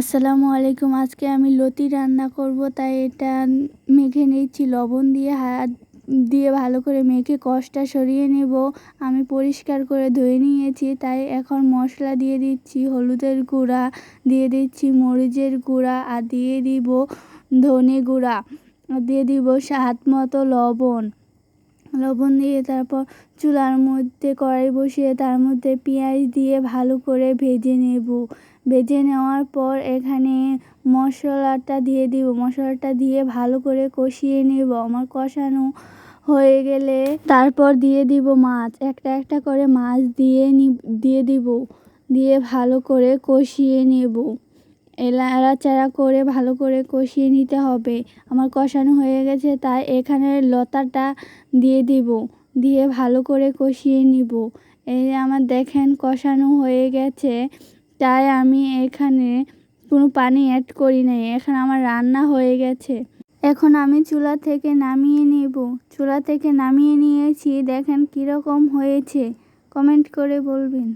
আসসালামু আলাইকুম। আজকে আমি লতি রান্না করব, তাই এটা মেখে নিচ্ছি। লবণ দিয়ে, হাত দিয়ে ভালো করে মেখে কষটা সরিয়ে নেব। আমি পরিষ্কার করে ধুয়ে নিয়েছি, তাই এখন মশলা দিয়ে দিচ্ছি হলুদের গুঁড়া, দিয়ে দিচ্ছি মরিচের গুঁড়া, আর দিয়ে দিব ধনে গুঁড়া দিয়ে দিব স্বাদ মতো লবণ। লবণ দিয়ে তারপর চুলার মধ্যে কড়াই বসিয়ে তার মধ্যে পেঁয়াজ দিয়ে ভালো করে ভেজে নেব। ভেজে নেওয়ার পর এখানে মশলাটা দিয়ে দিব। মশলাটা দিয়ে ভালো করে কষিয়ে নেব। আমার কষানো হয়ে গেলে তারপর দিয়ে দিব মাছ। একটা একটা করে মাছ দিয়ে দিয়ে দিব। দিয়ে ভালো করে কষিয়ে নেব। এলাচাড়া করে ভালো করে কষিয়ে নিতে হবে। আমার কষানো হয়ে গেছে, তাই এখানে লতাটা দিয়ে দিব, দিয়ে ভালো করে কষিয়ে নিব। এই আমার দেখেন কষানো হয়ে গেছে, তাই আমি এখানে কোনো পানি অ্যাড করি নাই, এখানে আমার রান্না হয়ে গেছে। এখন আমি চুলা থেকে নামিয়ে নেব। চুলা থেকে নামিয়ে নিয়েছি, দেখেন কীরকম হয়েছে কমেন্ট করে বলবেন।